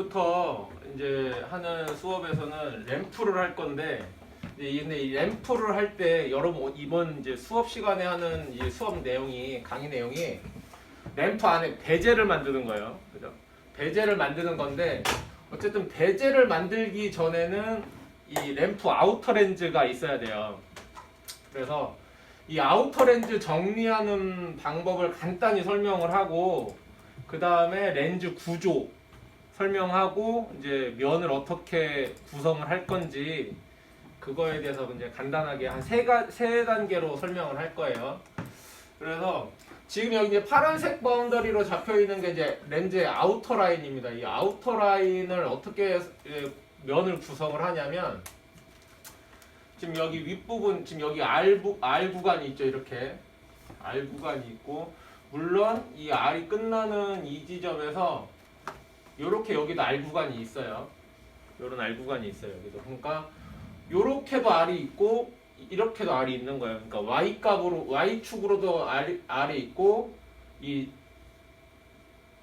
오늘부터 이제 하는 수업에서는 램프를 할 건데 근데 이 램프를 할 때 여러분 이번 이제 수업 시간에 하는 이 수업 내용이 강의 내용이 램프 안에 베젤을 만드는 거예요. 그죠? 베젤을 만드는 건데 어쨌든 베젤을 만들기 전에는 이 램프 아우터 렌즈가 있어야 돼요. 그래서 이 아우터 렌즈 정리하는 방법을 간단히 설명을 하고 그 다음에 렌즈 구조 설명하고 이제 면을 어떻게 구성을 할 건지 그거에 대해서 이제 간단하게 한세세 단계로 설명을 할 거예요. 그래서 지금 여기 이제 파란색 바운더리로 잡혀 있는 게 이제 렌즈의 아우터 라인입니다. 이 아우터 라인을 어떻게 예, 면을 구성을 하냐면 지금 여기 윗부분 지금 여기 R, 부, R 구간이 있죠 이렇게 R 구간이 있고 물론 이 R이 끝나는 이 지점에서 요렇게 여기도 R 구간이 있어요. 요런 R 구간이 있어요. 여기도. 그러니까 요렇게도 R이 있고 이렇게도 R이 있는 거예요. 그러니까 Y 값으로 Y 축으로도 R, R이 있고 이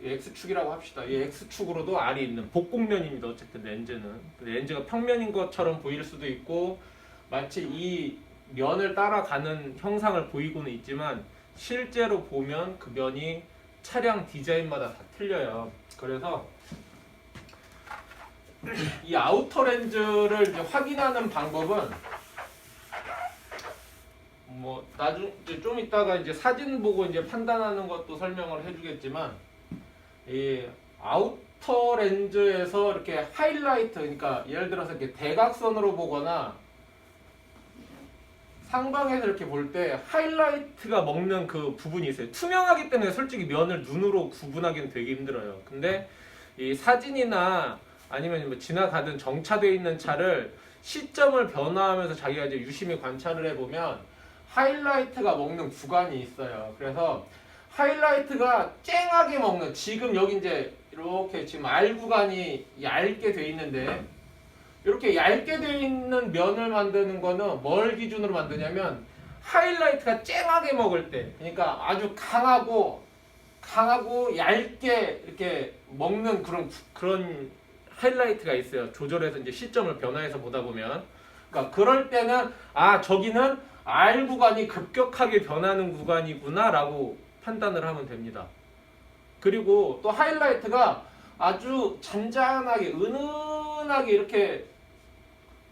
X 축이라고 합시다. 이 X 축으로도 R이 있는 복곡면입니다. 어쨌든 렌즈는 렌즈가 평면인 것처럼 보일 수도 있고 마치 이 면을 따라가는 형상을 보이고는 있지만 실제로 보면 그 면이 차량 디자인마다 다 틀려요. 그래서 이 아우터 렌즈를 확인하는 방법은 뭐 나중 좀 이따가 이제 사진 보고 이제 판단하는 것도 설명을 해주겠지만 이 아우터 렌즈에서 이렇게 하이라이트 그러니까 예를 들어서 이렇게 대각선으로 보거나 상방에서 이렇게 볼 때 하이라이트가 먹는 그 부분이 있어요. 투명하기 때문에 솔직히 면을 눈으로 구분하기는 되게 힘들어요. 근데 이 사진이나 아니면 뭐 지나가든 정차되어 있는 차를 시점을 변화하면서 자기가 이제 유심히 관찰을 해보면 하이라이트가 먹는 구간이 있어요. 그래서 하이라이트가 쨍하게 먹는 지금 여기 이제 이렇게 지금 R 구간이 얇게 돼 있는데 이렇게 얇게 돼 있는 면을 만드는 거는 뭘 기준으로 만드냐면 하이라이트가 쨍하게 먹을 때 그러니까 아주 강하고 강하고 얇게 이렇게 먹는 그런 구- 그런 하이라이트가 있어요. 조절해서 이제 시점을 변화해서 보다 보면 그러니까 그럴 때는 아 저기는 R 구간이 급격하게 변하는 구간이구나라고 판단을 하면 됩니다. 그리고 또 하이라이트가 아주 잔잔하게 은은하게 이렇게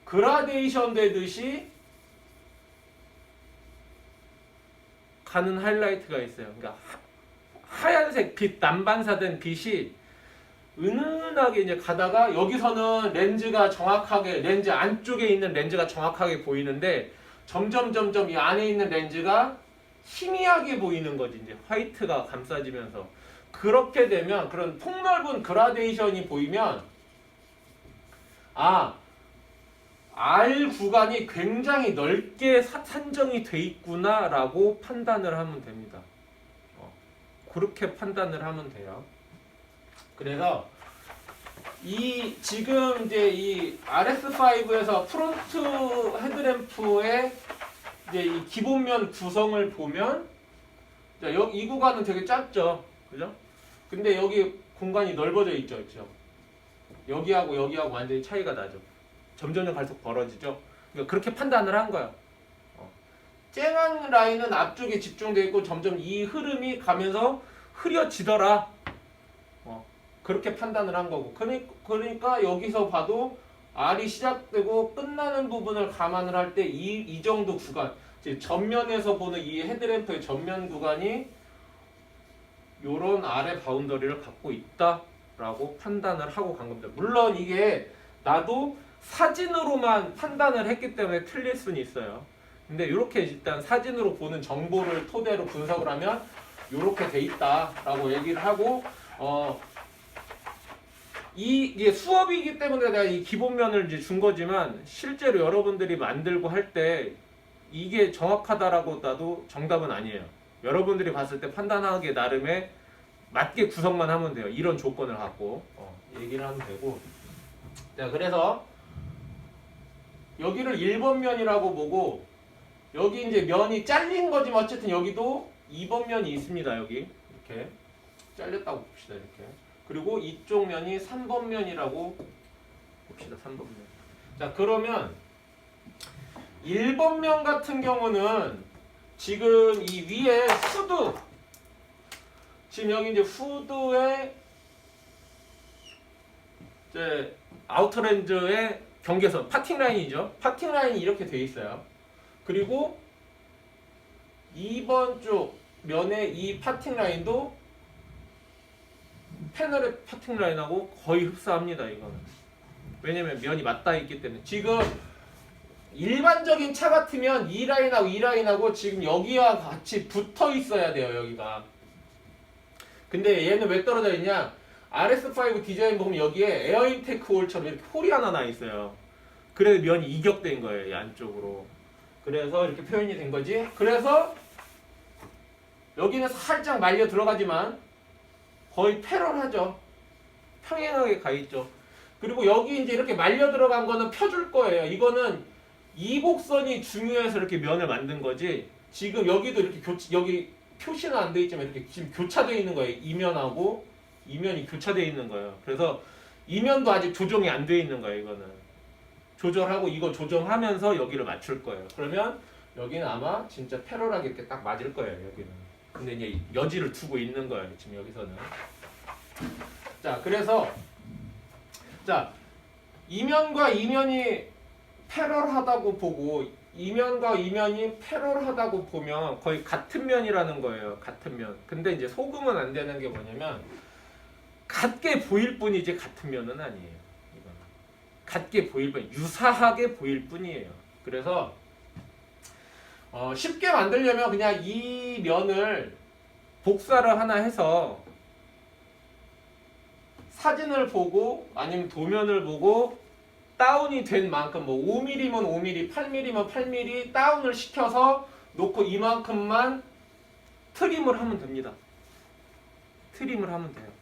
그라데이션 되듯이 가는 하이라이트가 있어요. 그러니까 하, 하얀색 빛 남반사된 빛이 은은하게 이제 가다가 여기서는 렌즈가 정확하게 렌즈 안쪽에 있는 렌즈가 정확하게 보이는데 점점 점점 이 안에 있는 렌즈가 희미하게 보이는 거지 이제 화이트가 감싸지면서 그렇게 되면 그런 폭넓은 그라데이션이 보이면 아 R 구간이 굉장히 넓게 사- 산정이 돼 있구나라고 판단을 하면 됩니다. 어, 그렇게 판단을 하면 돼요. 그래서 이 지금 이제 이 RS5에서 프론트 헤드램프의 이제 이 기본면 구성을 보면 자, 여, 이 구간은 되게 짧죠, 그죠? 근데 여기 공간이 넓어져 있죠, 그죠? 여기하고 여기하고 완전히 차이가 나죠. 점점 갈수록 벌어지죠. 그러니까 그렇게 판단을 한 거야. 어. 쨍한 라인은 앞쪽에 집중돼 있고 점점 이 흐름이 가면서 흐려지더라. 어. 그렇게 판단을 한 거고. 그러니- 그러니까 여기서 봐도 R이 시작되고 끝나는 부분을 감안을 할 때 이 이 정도 구간, 이제 전면에서 보는 이 헤드램프의 전면 구간이 요런 아래 바운더리를 갖고 있다라고 판단을 하고 간 겁니다. 물론 이게 나도 사진으로만 판단을 했기 때문에 틀릴 수는 있어요. 근데 이렇게 일단 사진으로 보는 정보를 토대로 분석을 하면 이렇게 돼 있다라고 얘기를 하고 어. 이 이게 수업이기 때문에 내가 이 기본면을 이제 준 거지만 실제로 여러분들이 만들고 할 때 이게 정확하다라고 나도 정답은 아니에요. 여러분들이 봤을 때 판단하기에 나름의 맞게 구성만 하면 돼요. 이런 조건을 갖고 어, 얘기를 하면 되고. 자 그래서 여기를 1번 면이라고 보고 여기 이제 면이 잘린 거지만 어쨌든 여기도 2번 면이 있습니다. 여기 이렇게 잘렸다고 봅시다. 이렇게 그리고 이쪽 면이 3번 면이라고 봅시다. 3번 면. 자 그러면 1번 면 같은 경우는 지금 이 위에 후드 지금 여기 이제 후드에 이제 아우터랜드의 경계선 파팅 라인이죠. 파팅 라인이 이렇게 돼 있어요. 그리고 2번 쪽 면의 이 파팅 라인도 패널의 파팅 라인하고 거의 흡사합니다. 이거는 왜냐면 면이 맞닿아 있기 때문에 지금 일반적인 차 같으면 이 라인하고 이 라인하고 지금 여기와 같이 붙어 있어야 돼요. 여기가 근데 얘는 왜 떨어져 있냐? RS5 디자인 보면 여기에 에어 인테이크 홀처럼 이렇게 홀이 하나 나 있어요. 그래서 면이 이격된 거예요, 이 안쪽으로. 그래서 이렇게 표현이 된 거지. 그래서 여기는 살짝 말려 들어가지만 거의 패럴하죠. 평행하게 가 있죠. 그리고 여기 이제 이렇게 말려 들어간 거는 펴줄 거예요. 이거는 이곡선이 중요해서 이렇게 면을 만든 거지. 지금 여기도 이렇게 교 여기 표시는 안 돼 있지만 이렇게 지금 교차되어 있는 거예요. 이면하고 이면이 교차되어 있는 거예요. 그래서 이면도 아직 조정이 안 돼 있는 거예요. 이거는 조절하고 이거 조정하면서 여기를 맞출 거예요. 그러면 여기는 아마 진짜 패럴하게 이렇게 딱 맞을 거예요. 여기는. 근데 이제 여지를 두고 있는 거예요. 지금 여기서는. 자, 그래서 자 이면과 이면이 패럴하다고 보고 이면과 이면이 패럴하다고 보면 거의 같은 면이라는 거예요. 같은 면. 근데 이제 속으면 안 되는 게 뭐냐면 같게 보일 뿐이지 같은 면은 아니에요. 이거는. 같게 보일 뿐, 유사하게 보일 뿐이에요. 그래서 어, 쉽게 만들려면 그냥 이 면을 복사를 하나 해서 사진을 보고 아니면 도면을 보고 다운이 된 만큼 뭐 5mm면 5mm, 8mm면 8mm 다운을 시켜서 놓고 이만큼만 트림을 하면 됩니다. 트림을 하면 돼요.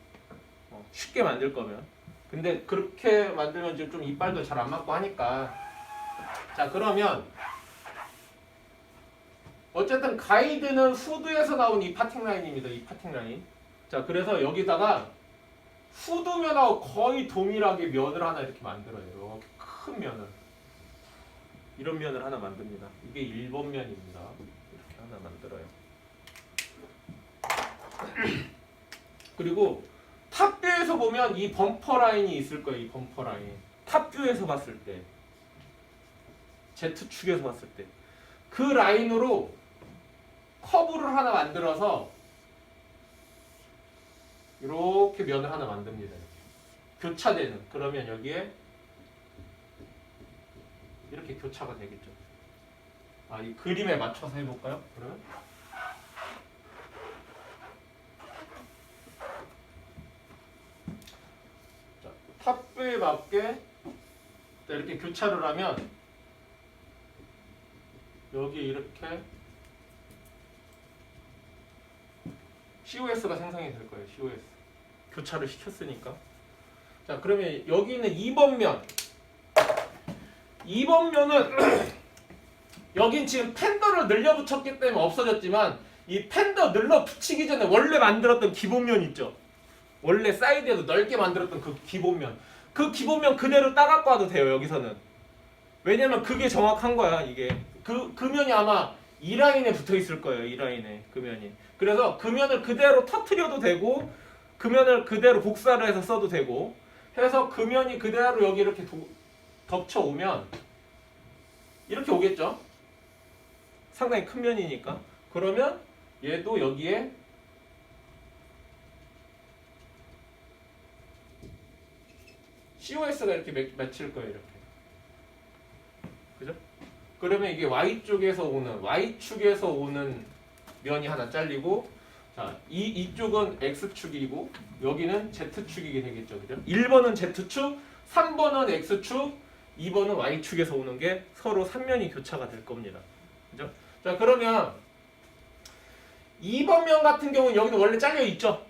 어, 쉽게 만들 거면. 근데 그렇게 만들면 지금 좀 이빨도 잘 안 맞고 하니까. 자 그러면 어쨌든 가이드는 후드에서 나온 이 파팅 라인입니다. 이 파팅 라인. 자 그래서 여기다가 후드 면하고 거의 동일하게 면을 하나 이렇게 만들어요. 이렇게 큰 면을. 이런 면을 하나 만듭니다. 이게 1번 면입니다. 이렇게 하나 만들어요. 그리고 탑뷰에서 보면 이 범퍼 라인이 있을 거예요. 이 범퍼 라인. 탑뷰에서 봤을 때. Z축에서 봤을 때. 그 라인으로 커브를 하나 만들어서 이렇게 면을 하나 만듭니다. 교차되는. 그러면 여기에 이렇게 교차가 되겠죠. 아, 이 그림에 맞춰서 해볼까요? 그러면 자, 탑부에 맞게 자, 이렇게 교차를 하면 여기 이렇게 COS가 생성이 될 거예요. COS. 교차를 시켰으니까. 자, 그러면 여기 있는 2번 면. 2번 면은 여긴 지금 팬더를 늘려 붙였기 때문에 없어졌지만 이 팬더 늘려 붙이기 전에 원래 만들었던 기본 면 있죠. 원래 사이드에도 넓게 만들었던 그 기본면. 그 기본면 그대로 따갖고 와도 돼요, 여기서는. 왜냐면 그게 정확한 거야, 이게. 그, 그 면이 아마 이 라인에 붙어 있을 거예요, 이 라인에. 그 면이. 그래서 그 면을 그대로 터트려도 되고, 그 면을 그대로 복사를 해서 써도 되고, 해서 그 면이 그대로 여기 이렇게 도, 덮쳐 오면, 이렇게 오겠죠? 상당히 큰 면이니까. 그러면 얘도 여기에 COS가 이렇게 맺, 맺힐 거예요, 이렇게. 그죠? 그러면 이게 Y쪽에서 오는, Y축에서 오는 면이 하나 잘리고, 자, 이, 이쪽은 X축이고, 여기는 Z축이게 되겠죠, 그죠? 1번은 Z축, 3번은 X축, 2번은 Y축에서 오는 게 서로 3면이 교차가 될 겁니다. 그죠? 자, 그러면 2번 면 같은 경우는 여기는 원래 잘려 있죠?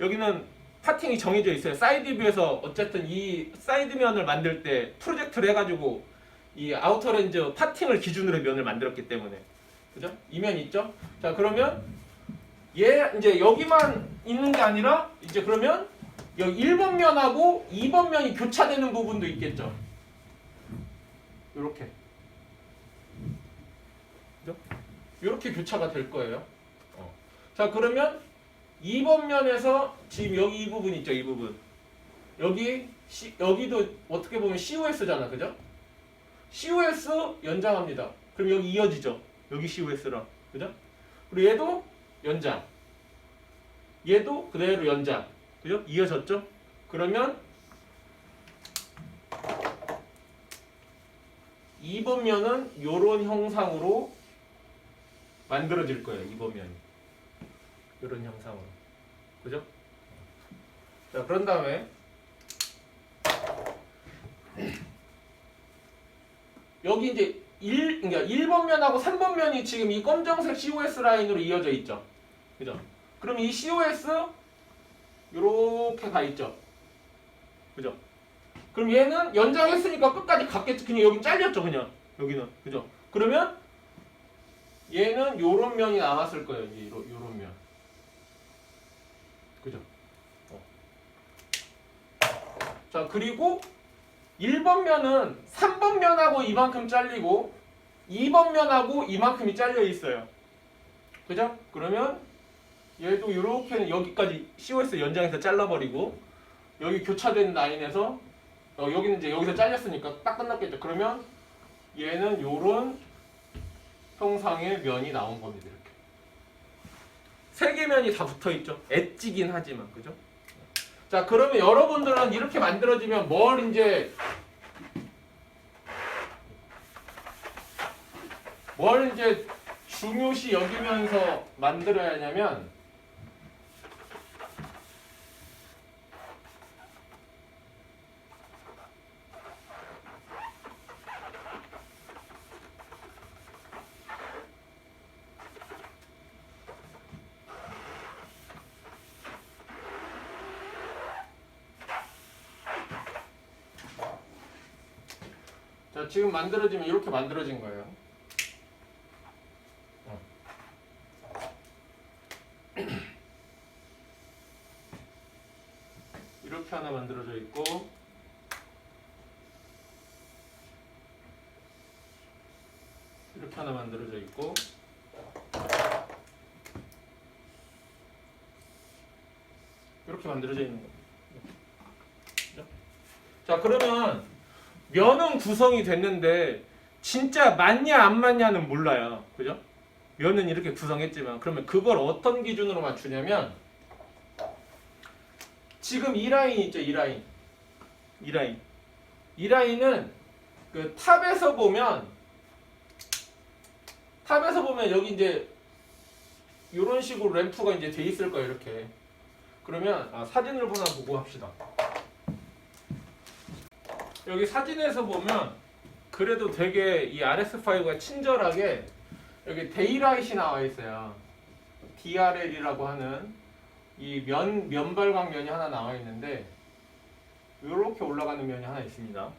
여기는 파팅이 정해져 있어요. 사이드 뷰에서 어쨌든 이 사이드 면을 만들 때 프로젝트를 해가지고 이 아우터 렌즈 파팅을 기준으로 면을 만들었기 때문에 그죠? 이면 있죠? 자 그러면 얘 이제 여기만 있는 게 아니라 이제 그러면 여기 1번 면하고 2번 면이 교차되는 부분도 있겠죠. 이렇게 이렇게 교차가 될 거예요. 어. 자 그러면 2번 면에서 지금 여기 이 부분 있죠, 이 부분. 여기 C, 여기도 어떻게 보면 COS잖아, 그죠? COS 연장합니다. 그럼 여기 이어지죠. 여기 COS랑, 그죠? 그리고 얘도 연장. 얘도 그대로 연장. 그죠? 이어졌죠? 그러면 2번 면은 이런 형상으로 만들어질 거예요. 2번 면이. 이런 형상으로. 그죠? 자, 그런 다음에 여기 이제 1, 그러니까 1번 면하고 3번 면이 지금 이 검정색 COS 라인으로 이어져 있죠. 그죠? 그럼 이 COS 요렇게 가 있죠. 그죠? 그럼 얘는 연장했으니까 끝까지 갔겠지. 그냥 여기 잘렸죠, 그냥. 여기는. 그죠? 그러면 얘는 요런 면이 남았을 거예요. 요런, 요런 면. 그죠? 어. 자, 그리고 1번 면은 3번 면하고 이만큼 잘리고 2번 면하고 이만큼이 잘려 있어요. 그죠? 그러면 얘도 이렇게는 여기까지 COS 연장해서 잘라버리고 여기 교차된 라인에서 어, 여기는 이제 여기서 잘렸으니까 딱 끝났겠죠. 그러면 얘는 요런 형상의 면이 나온 겁니다. 이렇게 세 개 면이 다 붙어 있죠. 엣지긴 하지만 그죠? 자 그러면 여러분들은 이렇게 만들어지면 뭘 이제 뭘 이제 중요시 여기면서 만들어야 하냐면 자 지금 만들어지면 이렇게 만들어진 거예요. 어. 이렇게 하나 만들어져 있고 이렇게 하나 만들어져 있고 이렇게 만들어져 있는. 그죠? 자 그러면 면은 구성이 됐는데 진짜 맞냐 안 맞냐는 몰라요. 그죠? 면은 이렇게 구성했지만 그러면 그걸 어떤 기준으로 맞추냐면 지금 이 라인 있죠, 이 라인. 이 라인. 이 라인은 그 탑에서 보면 탑에서 보면 여기 이제 이런 식으로 램프가 이제 돼 있을 거예요, 이렇게. 그러면 아, 사진을 보나 보고 합시다. 여기 사진에서 보면 그래도 되게 이 RS5가 친절하게 여기 데이라이트이 나와 있어요. DRL이라고 하는 이 면 면발광 면이 하나 나와 있는데 이렇게 올라가는 면이 하나 있습니다.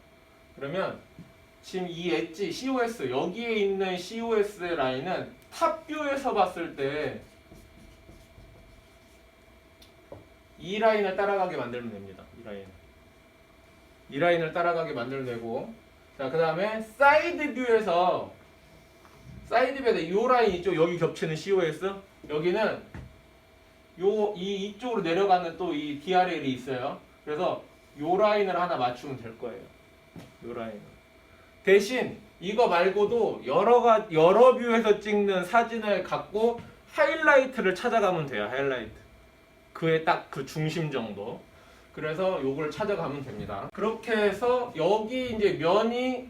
그러면 지금 이 엣지 COS 여기에 있는 COS의 라인은 탑뷰에서 봤을 때 이 라인을 따라가게 만들면 됩니다. 이 라인. 이 라인을 따라가게 만들면 되고 자, 그 다음에 사이드 뷰에서 사이드 뷰에 이 라인 있죠. 여기 겹치는 COS. 여기는 요 이 이쪽으로 내려가는 또 이 DRL이 있어요. 그래서 요 라인을 하나 맞추면 될 거예요. 요 라인. 대신 이거 말고도 여러 가 여러 뷰에서 찍는 사진을 갖고 하이라이트를 찾아가면 돼요. 하이라이트. 그의 딱 그 중심 정도. 그래서 요걸 찾아가면 됩니다. 그렇게 해서 여기 이제 면이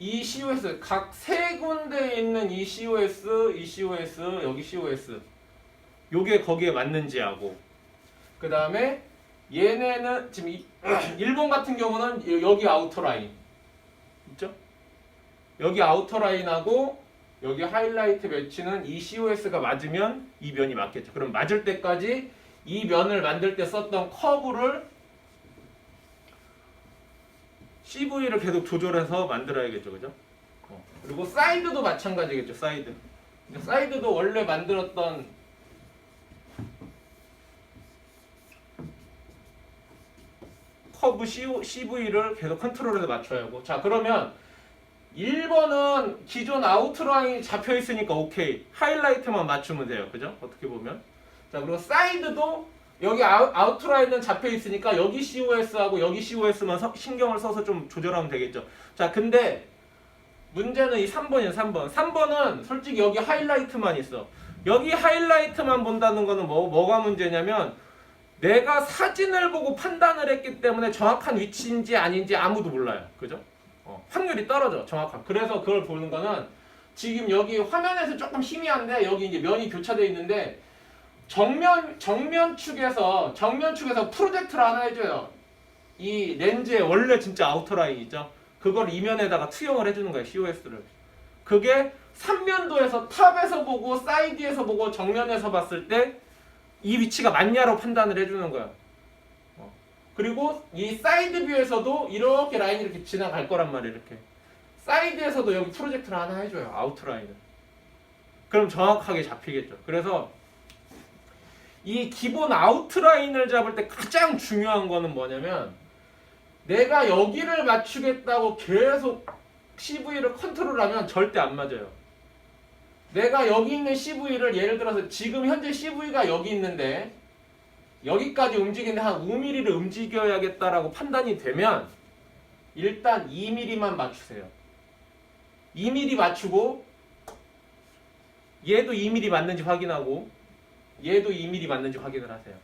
이 COS 각 세 군데 있는 이 COS, 이 COS, 여기 COS 요게 거기에 맞는지 하고 그 다음에 얘네는 지금 이- 일본 같은 경우는 여기 아우터 라인 있죠? 여기 아우터 라인하고 여기 하이라이트 매치는 이 COS가 맞으면 이 면이 맞겠죠. 그럼 맞을 때까지 이 면을 만들 때 썼던 커브를 CV를 계속 조절해서 만들어야겠죠, 그죠? 어. 그리고 사이드도 마찬가지겠죠, 사이드. 사이드도 원래 만들었던 커브 CV를 계속 컨트롤해서 맞춰야 하고. 자, 그러면 1번은 기존 아웃라인이 잡혀 있으니까 오케이. 하이라이트만 맞추면 돼요. 그죠? 어떻게 보면. 자, 그리고 사이드도 여기 아웃, 아웃 라인은 잡혀 있으니까 여기 COS하고 여기 COS만 신경을 써서 좀 조절하면 되겠죠. 자, 근데 문제는 이 3번이에요, 3번. 3번은 솔직히 여기 하이라이트만 있어. 여기 하이라이트만 본다는 거는 뭐, 뭐가 문제냐면 내가 사진을 보고 판단을 했기 때문에 정확한 위치인지 아닌지 아무도 몰라요. 그죠? 어, 확률이 떨어져, 정확한. 그래서 그걸 보는 거는 지금 여기 화면에서 조금 희미한데 여기 이제 면이 교차되어 있는데 정면 정면 축에서 정면 축에서 프로젝트를 하나 해줘요. 이 렌즈의 원래 진짜 아우터 라인 있죠. 그걸 이면에다가 투영을 해주는 거예요. COS를. 그게 3면도에서 탑에서 보고 사이드에서 보고 정면에서 봤을 때 이 위치가 맞냐로 판단을 해주는 거야. 어. 그리고 이 사이드 뷰에서도 이렇게 라인이 이렇게 지나갈 거란 말이야. 이렇게. 사이드에서도 여기 프로젝트를 하나 해줘요. 아우트 라인을. 그럼 정확하게 잡히겠죠. 그래서 이 기본 아웃라인을 잡을 때 가장 중요한 거는 뭐냐면 내가 여기를 맞추겠다고 계속 CV를 컨트롤하면 절대 안 맞아요. 내가 여기 있는 CV를 예를 들어서 지금 현재 CV가 여기 있는데 여기까지 움직이는데 한 5mm를 움직여야겠다라고 판단이 되면 일단 2mm만 맞추세요. 2mm 맞추고 얘도 2mm 맞는지 확인하고 얘도 2mm 맞는지 확인을 하세요.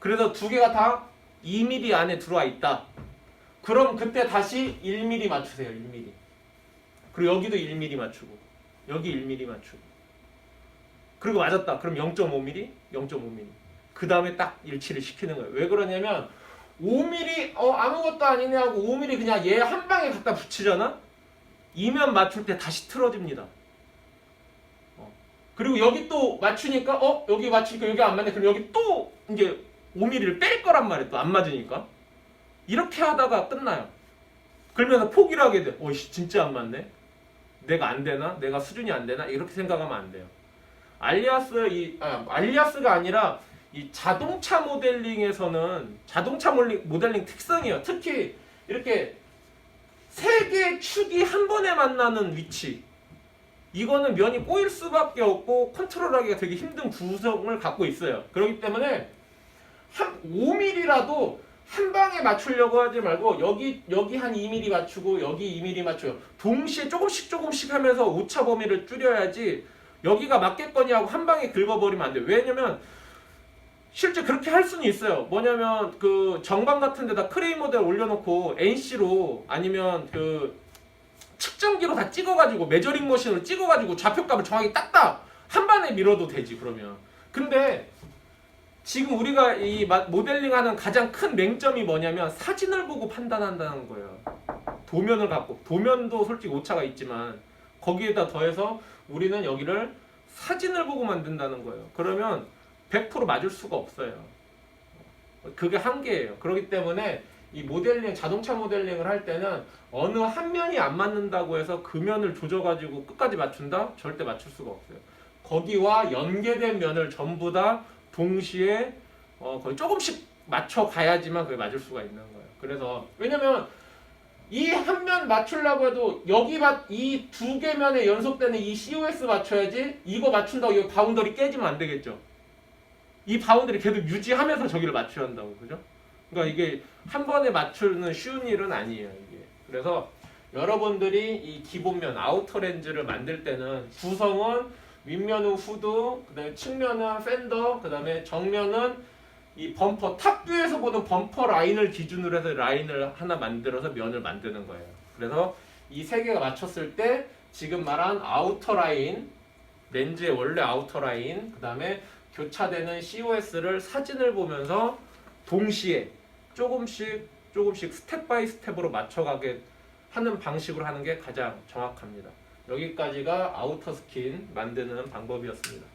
그래서 두 개가 다 2mm 안에 들어와 있다. 그럼 그때 다시 1mm 맞추세요. 1mm. 그리고 여기도 1mm 맞추고 여기 1mm 맞추고 그리고 맞았다. 그럼 0.5mm, 0.5mm. 그 다음에 딱 일치를 시키는 거예요. 왜 그러냐면 5mm 어 아무것도 아니네 하고 5mm 그냥 얘 한 방에 갖다 붙이잖아. 이면 맞출 때 다시 틀어집니다. 어. 그리고 여기 또 맞추니까 어 여기 맞추니까 여기 안 맞네. 그럼 여기 또 이제 5mm를 뺄 거란 말이에요. 또 안 맞으니까. 이렇게 하다가 끝나요. 그러면서 포기를 하게 돼. 어이씨 진짜 안 맞네. 내가 안 되나? 내가 수준이 안 되나? 이렇게 생각하면 안 돼요. 알리아스 이 아, 알리아스가 아니라 이 자동차 모델링에서는 자동차 모델링, 특성이에요. 특히 이렇게 세 개의 축이 한 번에 만나는 위치. 이거는 면이 꼬일 수밖에 없고 컨트롤하기가 되게 힘든 구성을 갖고 있어요. 그렇기 때문에 한 5mm라도 한 방에 맞추려고 하지 말고 여기 여기 한 2mm 맞추고 여기 2mm 맞춰요. 동시에 조금씩 조금씩 하면서 오차 범위를 줄여야지 여기가 맞겠거니 하고 한 방에 긁어버리면 안 돼요. 왜냐면 실제 그렇게 할 수는 있어요. 뭐냐면 그 정방 같은 데다 크레인 모델 올려놓고 NC로 아니면 그 측정기로 다 찍어가지고 메저링 머신으로 찍어가지고 좌표값을 정확히 딱딱 한 번에 밀어도 되지 그러면. 근데 지금 우리가 이 마- 모델링하는 가장 큰 맹점이 뭐냐면 사진을 보고 판단한다는 거예요. 도면을 갖고 도면도 솔직히 오차가 있지만 거기에다 더해서 우리는 여기를 사진을 보고 만든다는 거예요. 그러면 100% 맞을 수가 없어요. 그게 한계예요. 그렇기 때문에 이 모델링 자동차 모델링을 할 때는 어느 한 면이 안 맞는다고 해서 그 면을 조져가지고 끝까지 맞춘다? 절대 맞출 수가 없어요. 거기와 연계된 면을 전부 다 동시에 어, 거의 조금씩 맞춰 가야지만 그게 맞을 수가 있는 거예요. 그래서 왜냐면 이 한 면 맞추려고 해도 여기 이두 개 면에 연속되는 이 COS 맞춰야지 이거 맞춘다고 이 바운더리 깨지면 안 되겠죠. 이 바운더리 계속 유지하면서 저기를 맞춰야 한다고 그죠? 그러니까 이게 한 번에 맞추는 쉬운 일은 아니에요 이게. 그래서 여러분들이 이 기본면 아우터 렌즈를 만들 때는 구성은 윗면은 후드, 그다음에 측면은 팬더, 그다음에 정면은 이 범퍼 탑뷰에서 보는 범퍼 라인을 기준으로 해서 라인을 하나 만들어서 면을 만드는 거예요. 그래서 이 세 개가 맞췄을 때 지금 말한 아우터 라인, 렌즈의 원래 아우터 라인, 그다음에 교차되는 COS를 사진을 보면서 동시에 조금씩 조금씩 스텝 바이 스텝으로 맞춰가게 하는 방식으로 하는 게 가장 정확합니다. 여기까지가 아우터 스킨 만드는 방법이었습니다.